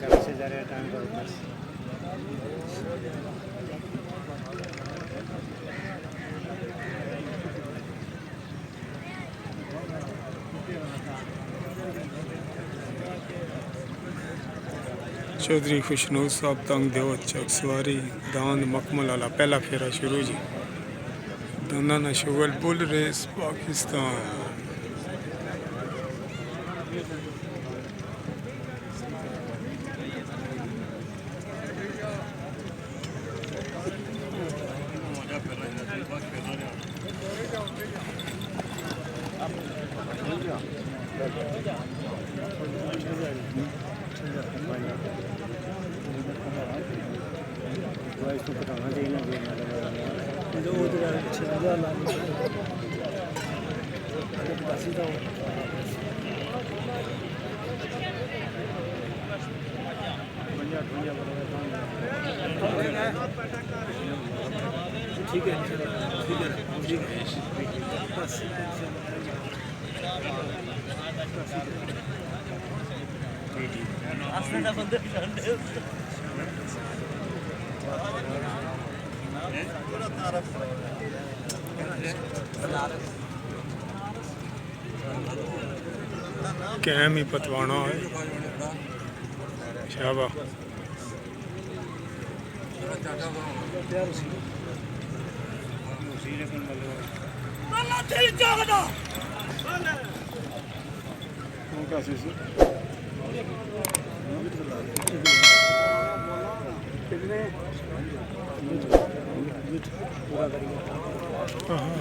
Gracias, Daria, también por Chaudhary Khushnoor ਸਾਹਿਬ ਤੰਗ ਦਿਓ ਚੱਕ ਸਵਾਰੀ ਦਾਨ ਮਕਮਲ ਵਾਲਾ ਪਹਿਲਾ ਫੇਰਾ ਸ਼ੁਰੂ ਜੀ ਦੋਨਾਂ ਨਾਲ ਸ਼ੁਗਲ ਬੁੱਲ ਰੇਸ ਪਾਕਿਸਤਾਨ वो ਵਾਇਸ ਤੋਂ ਪਟਾਉਣਾ ਚਾਹੀਦਾ ਜੇ ਨਾ ਜਦੋਂ ਉਹ ਜਿਹੜਾ ਪਿੱਛੇ ਦਾ ਲਾ ਪਾਸੀ ਦਾ ਠੀਕ ਹੈ ਠੀਕ ਹੈ ਠੀਕ ਹੈ ਬਸ Aslında fındık yandı. ਕੈਮ ਹੀ ਪਤਵਾਣਾ ਹੋਏ ਸ਼ਾਬਾ। ਮੱਲਾ ਤੇਰੀ ਜਗਦਾ ਮੱਲਾ ਕੌਣ ਕਾਸੀ ਸੀ?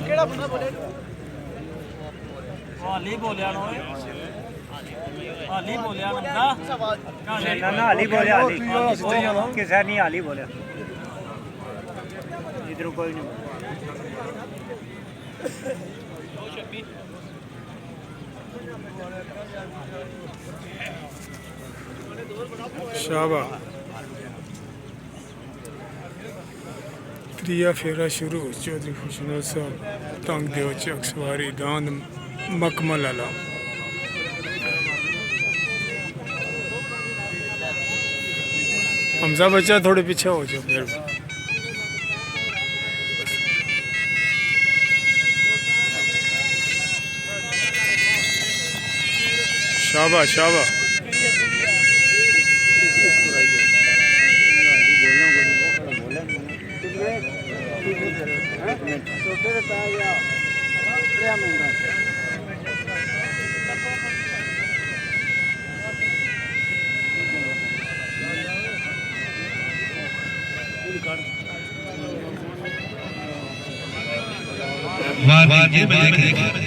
ਕਿਹੜਾ ਬੰਦਾ ਬੋਲੇ ਹਾਲੀ ਬੋਲਿਆ ਨਾ ਓਏ। ਹਾਲੀ ਬੋਲਿਆ ਨਾ ਨਾ ਨਾ ਹਾਲੀ ਬੋਲਿਆ ਹਾਲੀ। ਕਿਸੇ ਨਹੀਂ ਹਾਲੀ ਬੋਲਿਆ। ਇਧਰੋਂ ਕੋਈ ਨਹੀਂ। ਸ਼ਾਬਾ ਤ੍ਰਿਆ ਫੇਰਾ ਸ਼ੁਰੂ ਚੌਧਰੀ ਖੁਸ਼ਨੂਰ ਸਾਹਿਬ ਤੰਗ ਦਿਓ ਚੱਕ ਸਵਾਰੀ ਦਾਨ, ਮਕਮਲ ਵਾਲਾ ਹਮਜ਼ਾ ਬੱਚਾ ਥੋੜੇ ਪਿੱਛੇ ਹੋ ਜਾਓ ਫਿਰ। शाबाश शाबाश वाह वाह ये मैं